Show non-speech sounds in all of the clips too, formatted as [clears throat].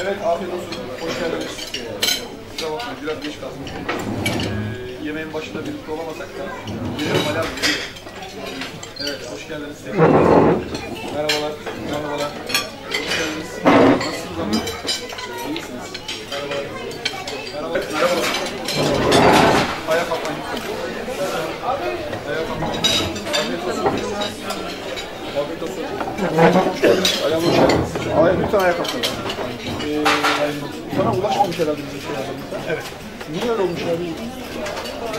Evet, afiyet olsun. Hoş geldiniz. Kusura bakmayın, biraz geç kaldım. Ee, yemeğin başında birlikte olamasak da. Geliyorum abi. geliyor. Evet, hoş geldiniz. Merhabalar, merhabalar. Hoş geldiniz. Nasılsınız abi? İyisiniz. Merhabalar. Merhaba, merhabalar. Ayağa kalkmayın. Ayağa kalkmayın. Afiyet olsun. Ayağım hoş geldiniz. Ay, lütfen ayağa kalkın. Ee, sana ulaşmamış herhalde bizim şey. Evet. Niye öyle olmuş abi?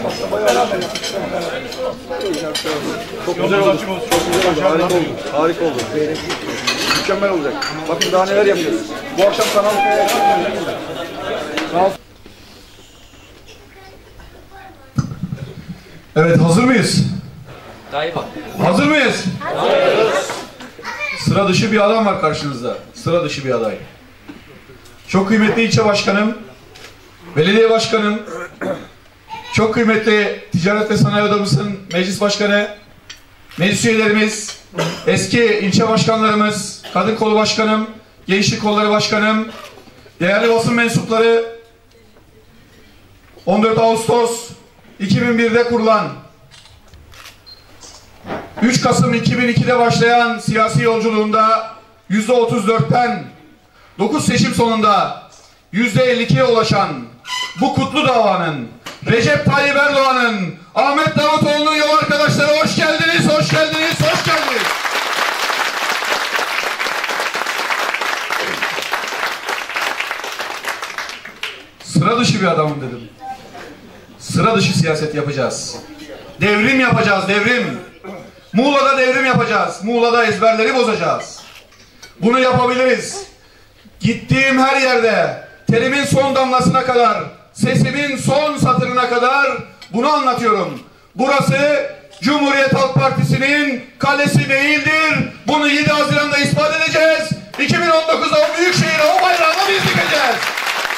Aslında bayağı beraber yaptık. Çok güzel oldu. Çok güzel oldu. Harika oldu. Harika oldu. Mükemmel olacak. Bakın daha neler yapıyoruz. Bu akşam Kanal Kaya Kanal Evet hazır mıyız? Dayı bak. Hazır mıyız? Sıra dışı bir adam var karşınızda. Sıra dışı bir aday. Çok kıymetli ilçe başkanım, belediye başkanım, çok kıymetli ticaret ve sanayi odamızın meclis başkanı, meclis üyelerimiz, eski ilçe başkanlarımız, kadın kolu başkanım, gençlik kolları başkanım, değerli basın mensupları, 14 Ağustos 2001'de kurulan 3 Kasım 2002'de başlayan siyasi yolculuğunda %34'ten 9 seçim sonunda %52'ye ulaşan bu kutlu davanın Recep Tayyip Erdoğan'ın Ahmet Davutoğlu'nun yol arkadaşları hoş geldiniz, hoş geldiniz, hoş geldiniz. Sıra dışı bir adamım dedim. Sıra dışı siyaset yapacağız. Devrim yapacağız, devrim. Muğla'da devrim yapacağız. Muğla'da ezberleri bozacağız. Bunu yapabiliriz. Gittiğim her yerde terimin son damlasına kadar, sesimin son satırına kadar bunu anlatıyorum. Burası Cumhuriyet Halk Partisi'nin kalesi değildir. Bunu 7 Haziran'da ispat edeceğiz. 2019'da o büyük şehire o bayrağını biz dikeceğiz.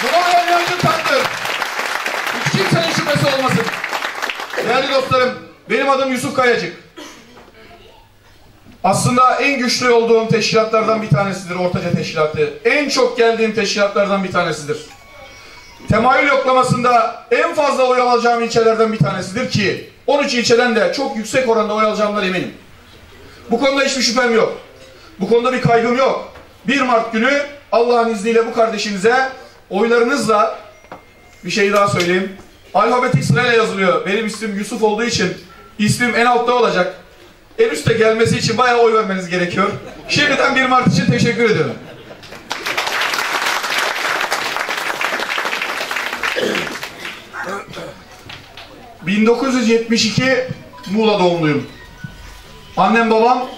Buna ben inancım tamdır. Hiç kimsenin şüphesi olmasın. Değerli dostlarım, benim adım Yusuf Kayacık. Aslında en güçlü olduğum teşkilatlardan bir tanesidir Ortaca Teşkilatı. En çok geldiğim teşkilatlardan bir tanesidir. Temayül yoklamasında en fazla oy alacağım ilçelerden bir tanesidir ki 13 ilçeden de çok yüksek oranda oy alacağımdan eminim. Bu konuda hiçbir şüphem yok. Bu konuda bir kaygım yok. 1 Mart günü Allah'ın izniyle bu kardeşinize oylarınızla bir şey daha söyleyeyim. Alfabetik sırayla yazılıyor. Benim ismim Yusuf olduğu için ismim en altta olacak. En üstte gelmesi için bayağı oy vermeniz gerekiyor. Şimdiden 1 Mart için teşekkür ediyorum. ...1972 Muğla doğumluyum. Annem babam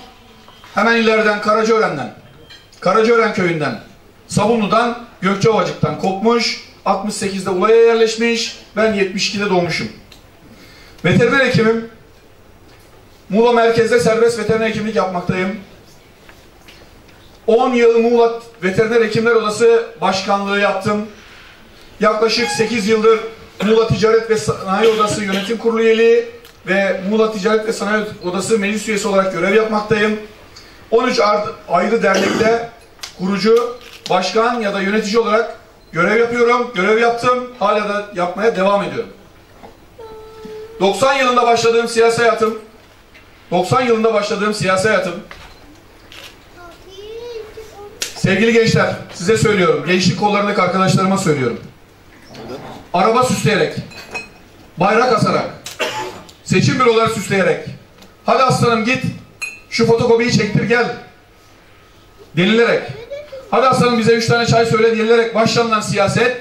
hemen ileriden Karacaören'den, Karacaören köyünden, Sabunlu'dan, Gökçeovacık'tan kopmuş, 68'de Ulay'a yerleşmiş, ben 72'de doğmuşum. Veteriner hekimim, Muğla merkezde serbest veteriner hekimlik yapmaktayım. 10 yıl Muğla Veteriner Hekimler Odası başkanlığı yaptım. Yaklaşık 8 yıldır Muğla Ticaret ve Sanayi Odası Yönetim Kurulu üyeliği ve Muğla Ticaret ve Sanayi Odası meclis üyesi olarak görev yapmaktayım. 13 ayrı dernekte kurucu, başkan ya da yönetici olarak görev yapıyorum, görev yaptım, hala da yapmaya devam ediyorum. 90 yılında başladığım siyasi hayatım 90 yılında başladığım siyasi hayatım. Sevgili gençler size söylüyorum. Gençlik kollarındaki arkadaşlarıma söylüyorum. Araba süsleyerek bayrak asarak seçim büroları süsleyerek hadi aslanım git şu fotokopiyi çektir gel denilerek hadi aslanım bize üç tane çay söyle denilerek başlanılan siyaset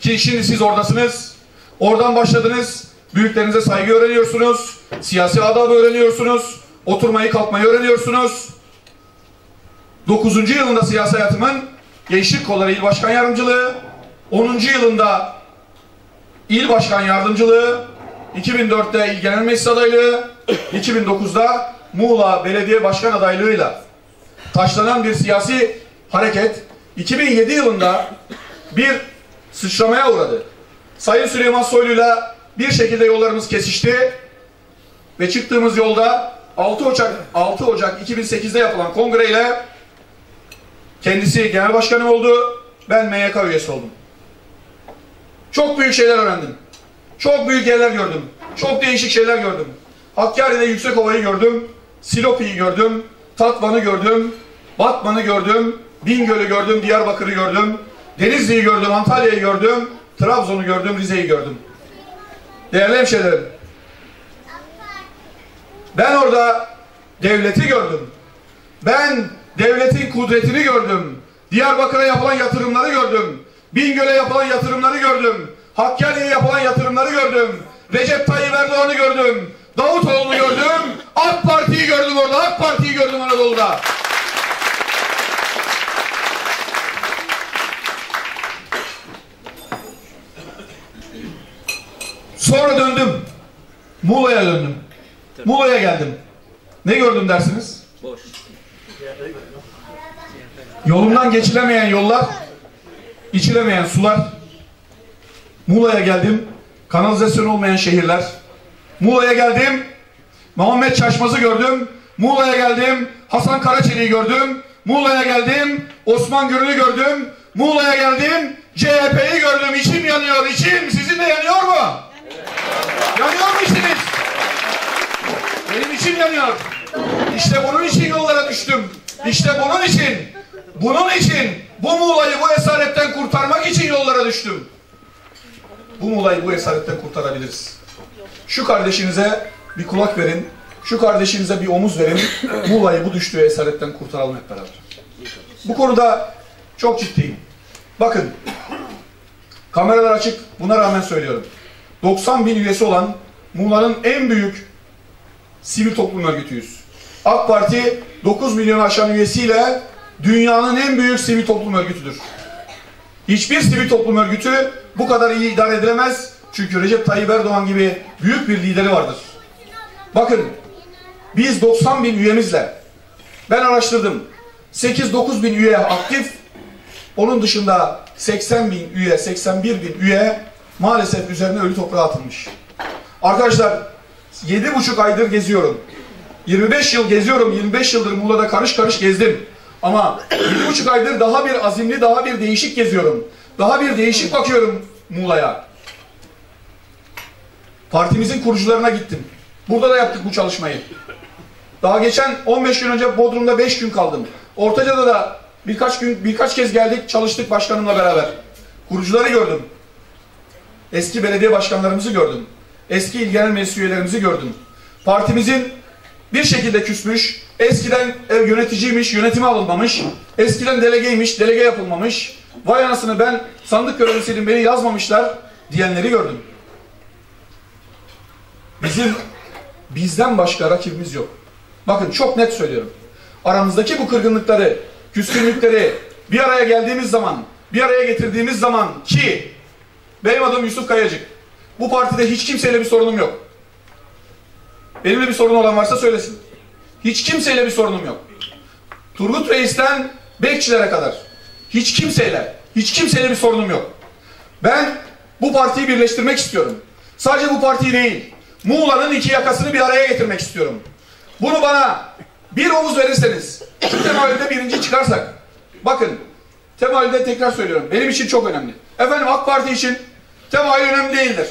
ki şimdi siz oradasınız oradan başladınız büyüklerinize saygı öğreniyorsunuz siyasi adabı öğreniyorsunuz, oturmayı kalkmayı öğreniyorsunuz. 9. yılında siyasi hayatımın Gençlik Kolları İl Başkan Yardımcılığı, 10. yılında İl Başkan Yardımcılığı, 2004'te İl Genel Meclis adaylığı, 2009'da Muğla Belediye Başkan adaylığıyla taşlanan bir siyasi hareket 2007 yılında bir sıçramaya uğradı. Sayın Süleyman Soylu'yla bir şekilde yollarımız kesişti ve çıktığımız yolda 6 Ocak 6 Ocak 2008'de yapılan kongreyle Kendisi genel başkanım oldu. Ben MYK üyesi oldum. Çok büyük şeyler öğrendim. Çok büyük yerler gördüm. Çok değişik şeyler gördüm. Hakkari'de Yüksekova'yı gördüm. Silopi'yi gördüm. Tatvan'ı gördüm. Batman'ı gördüm. Bingöl'ü gördüm. Diyarbakır'ı gördüm. Denizli'yi gördüm. Antalya'yı gördüm. Trabzon'u gördüm. Rize'yi gördüm. Değerli hemşehrilerim. Ben orada devleti gördüm. Ben devletin kudretini gördüm. Diyarbakır'a yapılan yatırımları gördüm. Bingöl'e yapılan yatırımları gördüm. Hakkari'ye yapılan yatırımları gördüm. Recep Tayyip Erdoğan'ı gördüm. Davutoğlu'nu gördüm. [laughs] AK Parti'yi gördüm orada. AK Parti'yi gördüm Anadolu'da. Sonra döndüm. Muğla'ya döndüm. Muğla'ya geldim. Ne gördüm dersiniz? Boş. Yolundan geçilemeyen yollar, içilemeyen sular. Muğla'ya geldim. Kanalizasyon olmayan şehirler. Muğla'ya geldim. Muhammed Çaşmaz'ı gördüm. Muğla'ya geldim. Hasan Karaçeli'yi gördüm. Muğla'ya geldim. Osman Gürün'ü gördüm. Muğla'ya geldim. CHP'yi gördüm. İçim yanıyor. İçim. Sizin de yanıyor mu? Yanıyor mu içiniz? Benim içim yanıyor. İşte bunun için yollara düştüm. İşte bunun için, bunun için, bu Muğla'yı bu esaretten kurtarmak için yollara düştüm. Bu Muğla'yı bu esaretten kurtarabiliriz. Şu kardeşinize bir kulak verin, şu kardeşinize bir omuz verin, [clears throat] Muğla'yı bu düştüğü esaretten kurtaralım hep beraber. Bu konuda çok ciddiyim. Bakın, kameralar açık, buna rağmen söylüyorum. 90 bin üyesi olan Muğla'nın en büyük sivil toplum örgütüyüz. AK Parti 9 milyon aşan üyesiyle dünyanın en büyük sivil toplum örgütüdür. Hiçbir sivil toplum örgütü bu kadar iyi idare edilemez. Çünkü Recep Tayyip Erdoğan gibi büyük bir lideri vardır. Bakın biz 90 bin üyemizle ben araştırdım. 8-9 bin üye aktif. Onun dışında 80 bin üye, 81 bin üye maalesef üzerine ölü toprağa atılmış. Arkadaşlar 7,5 aydır geziyorum. 25 yıl geziyorum. 25 yıldır Muğla'da karış karış gezdim. Ama 7,5 aydır daha bir azimli, daha bir değişik geziyorum. Daha bir değişik bakıyorum Muğla'ya. Partimizin kurucularına gittim. Burada da yaptık bu çalışmayı. Daha geçen 15 gün önce Bodrum'da 5 gün kaldım. Ortaca'da da birkaç gün birkaç kez geldik, çalıştık başkanımla beraber. Kurucuları gördüm. Eski belediye başkanlarımızı gördüm. Eski il genel meclis üyelerimizi gördüm. Partimizin bir şekilde küsmüş, eskiden yöneticiymiş, yönetime alınmamış, eskiden delegeymiş, delege yapılmamış, vay anasını ben sandık görevlisiydim, beni yazmamışlar diyenleri gördüm. Bizim bizden başka rakibimiz yok. Bakın çok net söylüyorum. Aramızdaki bu kırgınlıkları, küskünlükleri bir araya geldiğimiz zaman, bir araya getirdiğimiz zaman ki benim adım Yusuf Kayacık. Bu partide hiç kimseyle bir sorunum yok. Benimle bir sorun olan varsa söylesin. Hiç kimseyle bir sorunum yok. Turgut Reis'ten bekçilere kadar. Hiç kimseyle, hiç kimseyle bir sorunum yok. Ben bu partiyi birleştirmek istiyorum. Sadece bu partiyi değil, Muğla'nın iki yakasını bir araya getirmek istiyorum. Bunu bana bir omuz verirseniz, temayülde birinci çıkarsak, bakın, temayülde tekrar söylüyorum, benim için çok önemli. Efendim AK Parti için temayül önemli değildir.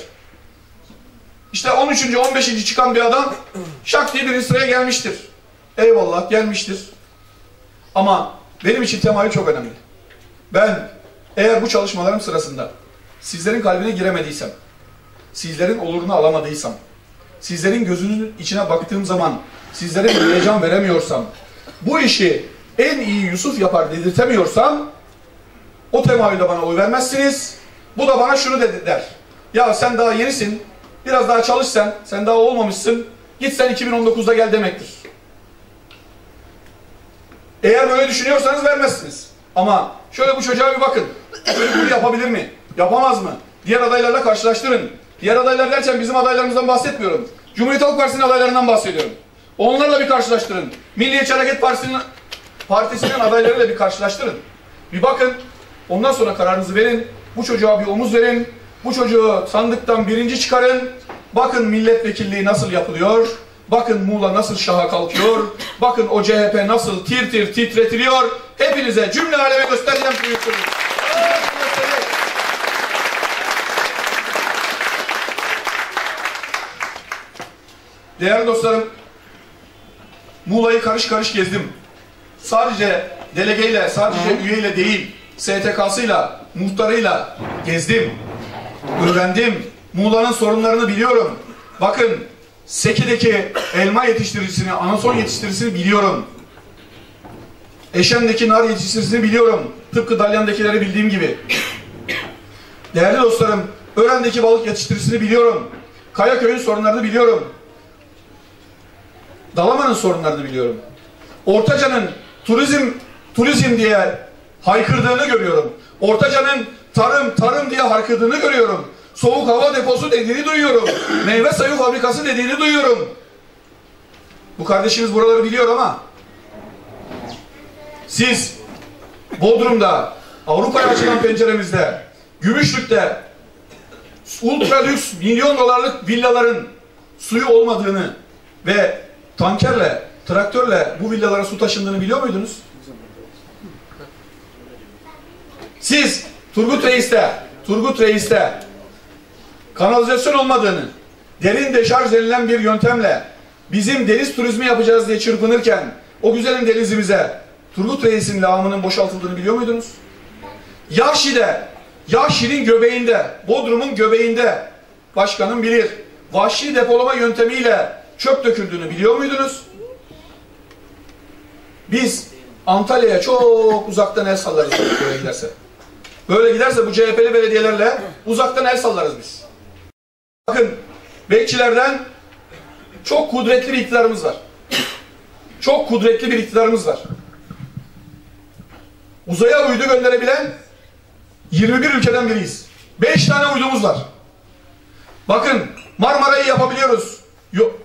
İşte 13. 15. çıkan bir adam şak diye bir sıraya gelmiştir. Eyvallah gelmiştir. Ama benim için temayül çok önemli. Ben eğer bu çalışmalarım sırasında sizlerin kalbine giremediysem, sizlerin olurunu alamadıysam, sizlerin gözünün içine baktığım zaman sizlere bir heyecan veremiyorsam, bu işi en iyi Yusuf yapar dedirtemiyorsam o temayülde bana oy vermezsiniz. Bu da bana şunu dedi der. Ya sen daha yenisin, biraz daha çalış sen, sen daha olmamışsın, git sen 2019'da gel demektir. Eğer böyle düşünüyorsanız vermezsiniz. Ama şöyle bu çocuğa bir bakın. Şöyle bunu yapabilir mi? Yapamaz mı? Diğer adaylarla karşılaştırın. Diğer adaylar derken bizim adaylarımızdan bahsetmiyorum. Cumhuriyet Halk Partisi'nin adaylarından bahsediyorum. Onlarla bir karşılaştırın. Milliyetçi Hareket Partisi'nin partisinin adaylarıyla bir karşılaştırın. Bir bakın. Ondan sonra kararınızı verin. Bu çocuğa bir omuz verin. Bu çocuğu sandıktan birinci çıkarın. Bakın milletvekilliği nasıl yapılıyor. Bakın Muğla nasıl şaha kalkıyor. Bakın o CHP nasıl tir tir titretiliyor. Hepinize cümle aleme göstereceğim şu yurtları. Değerli dostlarım, Muğla'yı karış karış gezdim. Sadece delegeyle, sadece üyeyle değil, STK'sıyla, muhtarıyla gezdim. Öğrendim. Muğla'nın sorunlarını biliyorum. Bakın, Seki'deki elma yetiştiricisini, anason yetiştiricisini biliyorum. Eşen'deki nar yetiştiricisini biliyorum. Tıpkı Dalyan'dakileri bildiğim gibi. Değerli dostlarım, Ören'deki balık yetiştiricisini biliyorum. Kayaköy'ün sorunlarını biliyorum. Dalaman'ın sorunlarını biliyorum. Ortaca'nın turizm turizm diye haykırdığını görüyorum. Ortaca'nın tarım tarım diye haykırdığını görüyorum. Soğuk hava deposu dediğini duyuyorum. [coughs] Meyve sayu fabrikası dediğini duyuyorum. Bu kardeşimiz buraları biliyor ama siz Bodrum'da, Avrupa'ya açılan penceremizde, Gümüşlük'te ultra lüks milyon dolarlık villaların suyu olmadığını ve tankerle, traktörle bu villalara su taşındığını biliyor muydunuz? Siz Turgut Reis'te, Turgut Reis'te kanalizasyon olmadığını, derin deşarj denilen bir yöntemle bizim deniz turizmi yapacağız diye çırpınırken o güzelim denizimize Turgut Reis'in lağımının boşaltıldığını biliyor muydunuz? Yahşi'de, Yahşi'nin göbeğinde, Bodrum'un göbeğinde başkanım bilir. Vahşi depolama yöntemiyle çöp döküldüğünü biliyor muydunuz? Biz Antalya'ya çok uzaktan el sallarız böyle giderse. Böyle giderse bu CHP'li belediyelerle uzaktan el sallarız biz. Bakın bekçilerden çok kudretli bir iktidarımız var. Çok kudretli bir iktidarımız var. Uzaya uydu gönderebilen 21 ülkeden biriyiz. 5 tane uydumuz var. Bakın Marmara'yı yapabiliyoruz. Yok.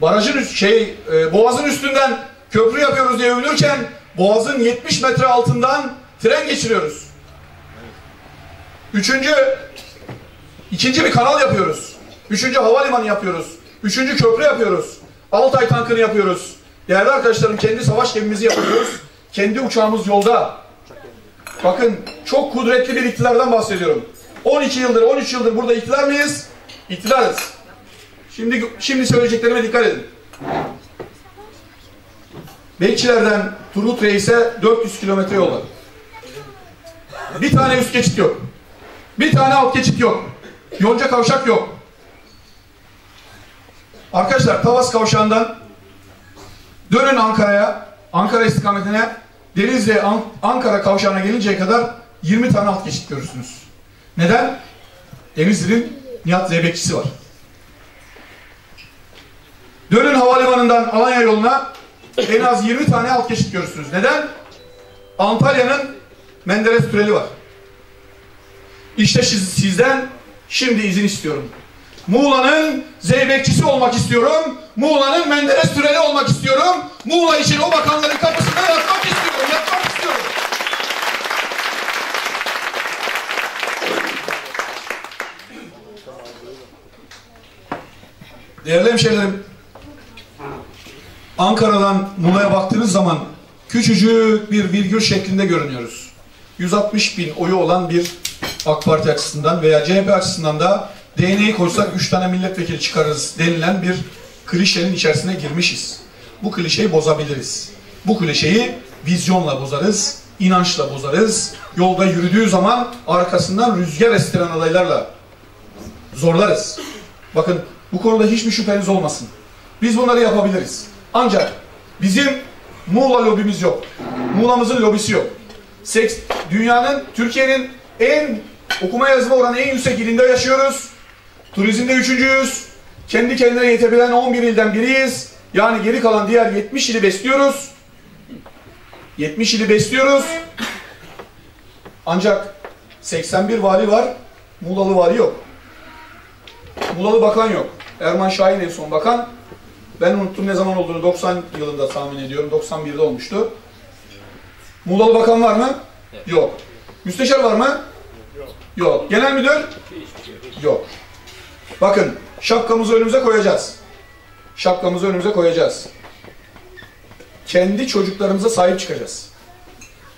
Barajın üst, şey e, boğazın üstünden köprü yapıyoruz diye övünürken boğazın 70 metre altından tren geçiriyoruz. Üçüncü ikinci bir kanal yapıyoruz. Üçüncü havalimanı yapıyoruz. Üçüncü köprü yapıyoruz. Altay tankını yapıyoruz. Değerli arkadaşlarım kendi savaş gemimizi yapıyoruz. Kendi uçağımız yolda. Bakın çok kudretli bir iktidardan bahsediyorum. 12 yıldır, 13 yıldır burada iktidar mıyız? İktidarız. Şimdi şimdi söyleyeceklerime dikkat edin. Bekçilerden Turgut Reis'e 400 kilometre yol var. Bir tane üst geçit yok. Bir tane alt geçit yok. Yonca kavşak yok. Arkadaşlar Tavas kavşağından dönün Ankara'ya, Ankara istikametine Denizli An Ankara kavşağına gelinceye kadar 20 tane alt geçit görürsünüz. Neden? Denizli'nin Nihat Zeybekçisi var. Dönün havalimanından Alanya yoluna en az 20 tane alt geçit görürsünüz. Neden? Antalya'nın Menderes Türeli var. İşte siz, sizden şimdi izin istiyorum. Muğla'nın zeybekçisi olmak istiyorum. Muğla'nın Menderes Türeli olmak istiyorum. Muğla için o bakanların kapısında yatmak istiyorum. Yatmak istiyorum. Değerli hemşehrilerim, Ankara'dan Muğla'ya baktığınız zaman küçücük bir virgül şeklinde görünüyoruz. 160 bin oyu olan bir AK Parti açısından veya CHP açısından da DNA'yı koysak 3 tane milletvekili çıkarırız denilen bir klişenin içerisine girmişiz. Bu klişeyi bozabiliriz. Bu klişeyi vizyonla bozarız, inançla bozarız. Yolda yürüdüğü zaman arkasından rüzgar estiren adaylarla zorlarız. Bakın bu konuda hiçbir şüpheniz olmasın. Biz bunları yapabiliriz. Ancak bizim Muğla lobimiz yok. Muğla'mızın lobisi yok. Seks, dünyanın, Türkiye'nin en okuma yazma oranı en yüksek ilinde yaşıyoruz. Turizmde üçüncüyüz. Kendi kendine yetebilen 11 ilden biriyiz. Yani geri kalan diğer 70 ili besliyoruz. 70 ili besliyoruz. Ancak 81 vali var. Muğlalı vali yok. Muğlalı bakan yok. Erman Şahin en son bakan. Ben unuttum ne zaman olduğunu 90 yılında tahmin ediyorum. 91'de olmuştu. Muğlalı bakan var mı? Yok. Müsteşar var mı? Yok. Yok. Genel müdür? Yok. Bakın şapkamızı önümüze koyacağız. şapkamızı önümüze koyacağız. Kendi çocuklarımıza sahip çıkacağız.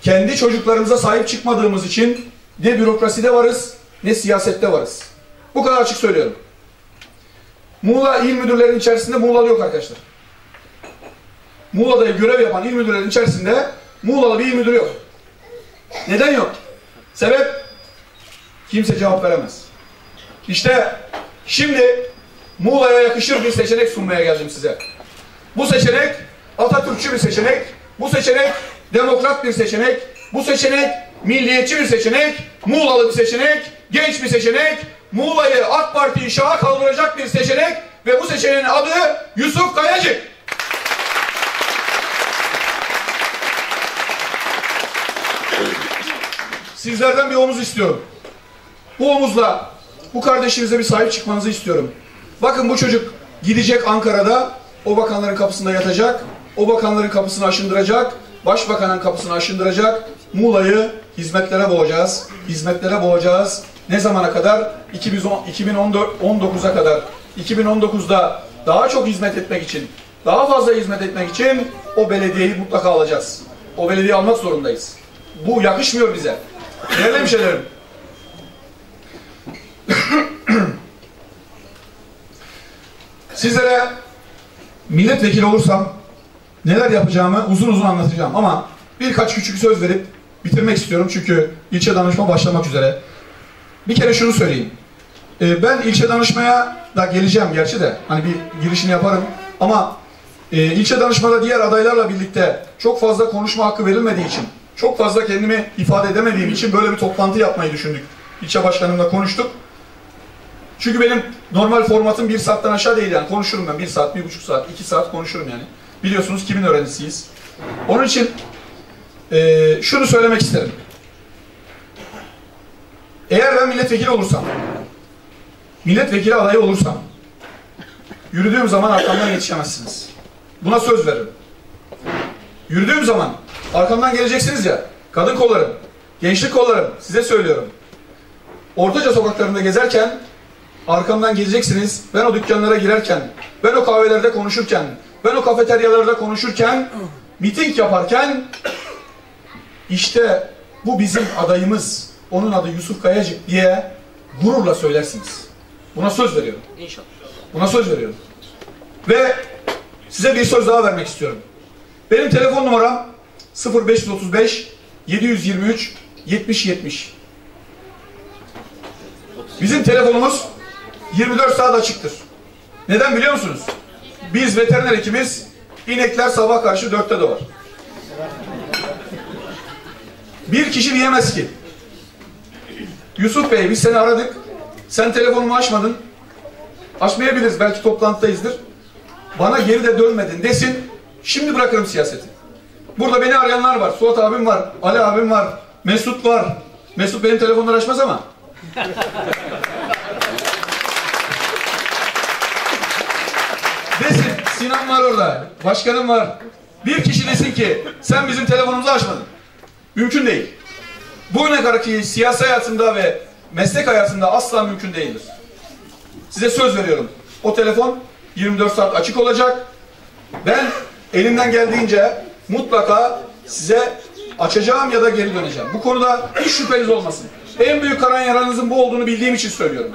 Kendi çocuklarımıza sahip çıkmadığımız için ne bürokraside varız ne siyasette varız. Bu kadar açık söylüyorum. Muğla il müdürlerinin içerisinde Muğla'lı yok arkadaşlar. Muğla'da görev yapan il müdürlerinin içerisinde Muğla'lı bir il müdürü yok. Neden yok? Sebep? Kimse cevap veremez. İşte şimdi Muğla'ya yakışır bir seçenek sunmaya geldim size. Bu seçenek Atatürkçü bir seçenek, bu seçenek demokrat bir seçenek, bu seçenek milliyetçi bir seçenek, Muğla'lı bir seçenek, genç bir seçenek, Muğla'yı AK Parti'yi şaha kaldıracak bir seçenek ve bu seçeneğin adı Yusuf Kayacık. Sizlerden bir omuz istiyorum. Bu omuzla bu kardeşimize bir sahip çıkmanızı istiyorum. Bakın bu çocuk gidecek Ankara'da o bakanların kapısında yatacak, o bakanların kapısını aşındıracak, başbakanın kapısını aşındıracak. Muğla'yı hizmetlere boğacağız, hizmetlere boğacağız. Ne zamana kadar? 2019'a kadar. 2019'da daha çok hizmet etmek için, daha fazla hizmet etmek için o belediyeyi mutlaka alacağız. O belediyeyi almak zorundayız. Bu yakışmıyor bize. Değerli hemşehrilerim. Sizlere milletvekili olursam neler yapacağımı uzun uzun anlatacağım ama birkaç küçük söz verip bitirmek istiyorum çünkü ilçe danışma başlamak üzere. Bir kere şunu söyleyeyim. Ee, ben ilçe danışmaya da geleceğim gerçi de hani bir girişini yaparım ama e, ilçe danışmada diğer adaylarla birlikte çok fazla konuşma hakkı verilmediği için çok fazla kendimi ifade edemediğim için böyle bir toplantı yapmayı düşündük. İlçe başkanımla konuştuk. Çünkü benim normal formatım bir saatten aşağı değil yani. Konuşurum ben bir saat, bir buçuk saat, iki saat konuşurum yani. Biliyorsunuz kimin öğrencisiyiz. Onun için e, şunu söylemek isterim. Eğer ben milletvekili olursam, milletvekili adayı olursam, yürüdüğüm zaman arkamdan yetişemezsiniz. Buna söz veririm. Yürüdüğüm zaman arkamdan geleceksiniz ya, kadın kollarım, gençlik kollarım, size söylüyorum. Ortaca sokaklarında gezerken arkamdan geleceksiniz. Ben o dükkanlara girerken, ben o kahvelerde konuşurken, ben o kafeteryalarda konuşurken, miting yaparken işte bu bizim adayımız, onun adı Yusuf Kayacık diye gururla söylersiniz. Buna söz veriyorum. İnşallah. Buna söz veriyorum. Ve size bir söz daha vermek istiyorum. Benim telefon numaram 0535 723 70 70. Bizim telefonumuz 24 saat açıktır. Neden biliyor musunuz? Biz veteriner hekimiz inekler sabah karşı dörtte doğar. Bir kişi diyemez ki Yusuf Bey biz seni aradık. Sen telefonumu açmadın. Açmayabiliriz. Belki toplantıdayızdır. Bana geri de dönmedin desin. Şimdi bırakırım siyaseti. Burada beni arayanlar var. Suat abim var. Ali abim var. Mesut var. Mesut benim telefonları açmaz ama. desin. Sinan var orada. Başkanım var. Bir kişi desin ki sen bizim telefonumuzu açmadın. Mümkün değil. Bugüne kadarki siyasi hayatımda ve meslek hayatımda asla mümkün değildir. Size söz veriyorum. O telefon 24 saat açık olacak. Ben elimden geldiğince mutlaka size açacağım ya da geri döneceğim. Bu konuda hiç şüpheniz olmasın. En büyük karan yaranızın bu olduğunu bildiğim için söylüyorum.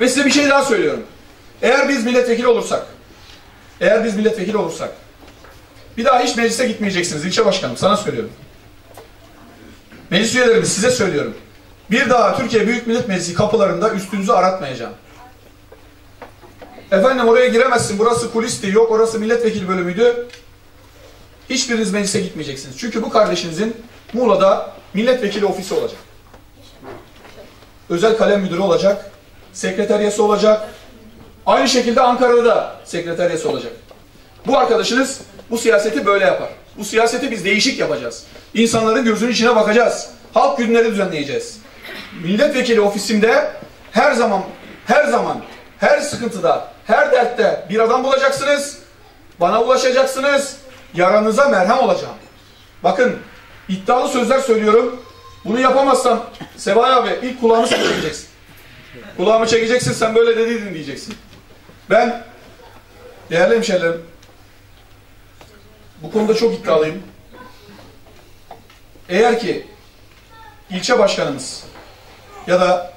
Ve size bir şey daha söylüyorum. Eğer biz milletvekili olursak, eğer biz milletvekili olursak, bir daha hiç meclise gitmeyeceksiniz ilçe başkanım. Sana söylüyorum. Meclis üyelerimiz size söylüyorum. Bir daha Türkiye Büyük Millet Meclisi kapılarında üstünüzü aratmayacağım. Efendim oraya giremezsin. Burası kulisti. Yok orası milletvekili bölümüydü. Hiçbiriniz meclise gitmeyeceksiniz. Çünkü bu kardeşinizin Muğla'da milletvekili ofisi olacak. Özel kalem müdürü olacak. Sekreteriyesi olacak. Aynı şekilde Ankara'da da sekreteriyesi olacak. Bu arkadaşınız bu siyaseti böyle yapar. Bu siyaseti biz değişik yapacağız. İnsanların gözünün içine bakacağız. Halk günleri düzenleyeceğiz. Milletvekili ofisimde her zaman, her zaman, her sıkıntıda, her dertte bir adam bulacaksınız. Bana ulaşacaksınız. Yaranıza merhem olacağım. Bakın iddialı sözler söylüyorum. Bunu yapamazsam Sebahat abi ilk kulağımı çekeceksin. Kulağımı çekeceksin sen böyle dediydin diyeceksin. Ben Değerli hemşehrilerim, bu konuda çok iddialıyım. Eğer ki ilçe başkanımız ya da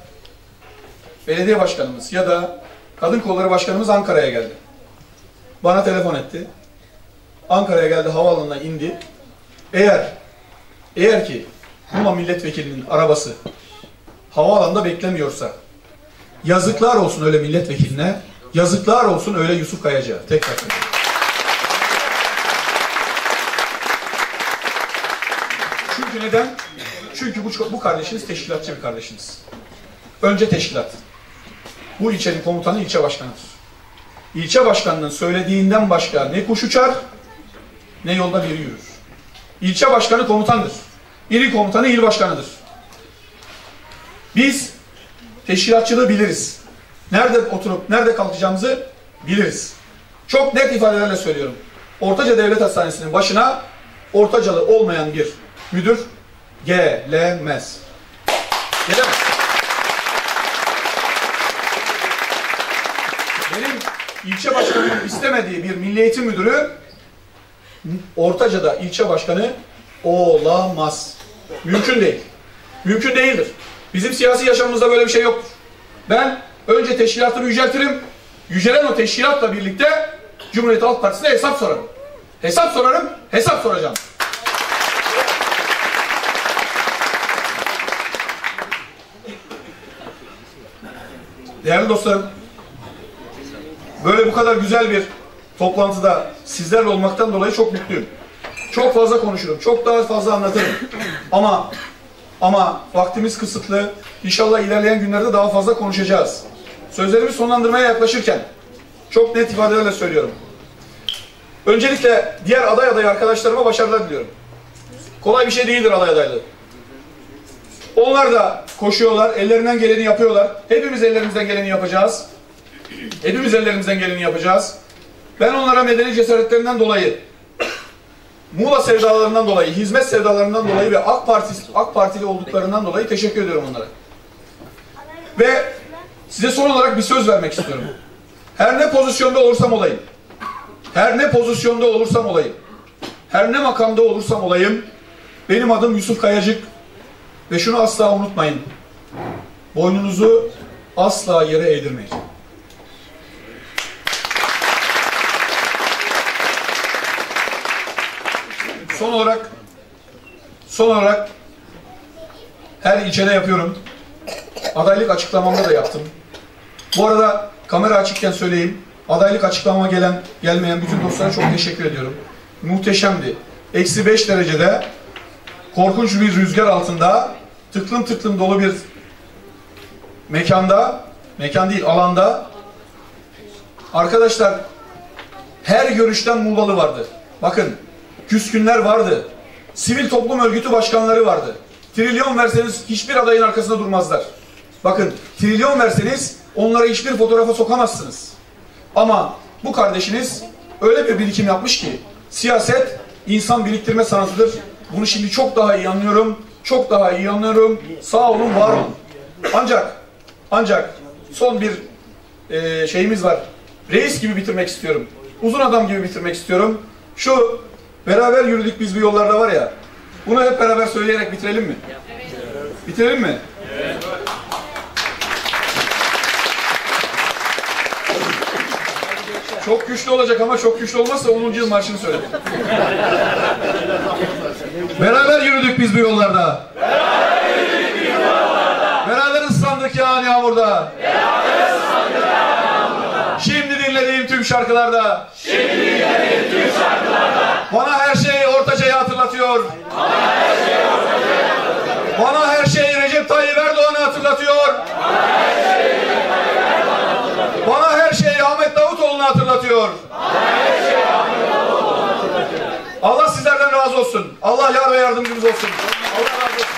belediye başkanımız ya da kadın kolları başkanımız Ankara'ya geldi. Bana telefon etti. Ankara'ya geldi, havaalanına indi. Eğer eğer ki Muğla milletvekilinin arabası havaalanında beklemiyorsa yazıklar olsun öyle milletvekiline, yazıklar olsun öyle Yusuf Kayacı'ya. Tekrar söylüyorum. Çünkü neden? Çünkü bu, bu kardeşiniz teşkilatçı bir kardeşiniz. Önce teşkilat. Bu ilçenin komutanı ilçe başkanıdır. İlçe başkanının söylediğinden başka ne kuş uçar ne yolda biri. İlçe başkanı komutandır. İl komutanı il başkanıdır. Biz teşkilatçılığı biliriz. Nerede oturup nerede kalkacağımızı biliriz. Çok net ifadelerle söylüyorum. Ortaca Devlet Hastanesi'nin başına ortacalı olmayan bir müdür gelemez. Gelemez. Benim ilçe başkanının istemediği bir milli eğitim müdürü Ortaca'da ilçe başkanı olamaz. Mümkün değil. Mümkün değildir. Bizim siyasi yaşamımızda böyle bir şey yoktur. Ben önce teşkilatını yüceltirim. Yücelen o teşkilatla birlikte Cumhuriyet Halk Partisi'ne hesap sorarım. Hesap sorarım, hesap soracağım. Değerli dostlarım, böyle bu kadar güzel bir toplantıda sizlerle olmaktan dolayı çok mutluyum. Çok fazla konuşurum, çok daha fazla anlatırım. Ama ama vaktimiz kısıtlı. İnşallah ilerleyen günlerde daha fazla konuşacağız. Sözlerimi sonlandırmaya yaklaşırken çok net ifadelerle söylüyorum. Öncelikle diğer aday aday arkadaşlarıma başarılar diliyorum. Kolay bir şey değildir aday adaylığı. Onlar da koşuyorlar, ellerinden geleni yapıyorlar. Hepimiz ellerimizden geleni yapacağız. Hepimiz ellerimizden geleni yapacağız. Ben onlara medeni cesaretlerinden dolayı, Muğla sevdalarından dolayı, hizmet sevdalarından dolayı ve AK Parti AK Partili olduklarından dolayı teşekkür ediyorum onlara. Ve size son olarak bir söz vermek istiyorum. Her ne pozisyonda olursam olayım, her ne pozisyonda olursam olayım, her ne makamda olursam olayım, benim adım Yusuf Kayacık ve şunu asla unutmayın. Boynunuzu asla yere eğdirmeyin. Son olarak son olarak her ilçede yapıyorum. Adaylık açıklamamda da yaptım. Bu arada kamera açıkken söyleyeyim. Adaylık açıklamama gelen gelmeyen bütün dostlara çok teşekkür ediyorum. Muhteşemdi. Eksi 5 derecede korkunç bir rüzgar altında tıklım tıklım dolu bir mekanda mekan değil alanda arkadaşlar her görüşten Muğlalı vardı. Bakın küskünler vardı. Sivil toplum örgütü başkanları vardı. Trilyon verseniz hiçbir adayın arkasında durmazlar. Bakın trilyon verseniz onlara hiçbir fotoğrafa sokamazsınız. Ama bu kardeşiniz öyle bir birikim yapmış ki siyaset insan biriktirme sanatıdır. Bunu şimdi çok daha iyi anlıyorum. Çok daha iyi anlıyorum. Sağ olun, var olun. Ancak ancak son bir e, şeyimiz var. Reis gibi bitirmek istiyorum. Uzun adam gibi bitirmek istiyorum. Şu beraber yürüdük biz bu yollarda var ya. Bunu hep beraber söyleyerek bitirelim mi? Bitirelim mi? Çok güçlü olacak ama çok güçlü olmazsa 10. yıl marşını söyledim. Beraber yürüdük biz bu yollarda. Beraber yürüdük biz bu yollarda. Beraber ıslandık yağan yağmurda. Beraber ıslandık yağan yağmurda. Şimdi dinlediğim tüm şarkılarda. Şimdi dinlediğim tüm şarkılarda. Bana her şey Ortaca'yı hatırlatıyor. Bana her şey Ortaca'yı. Bana her şey Recep Tayyip Erdoğan'ı hatırlatıyor. Bana her şey Ahmet Davutoğlu'nu hatırlatıyor. Allah sizlerden razı olsun. Allah yar ve yardımcımız olsun. Allah razı olsun.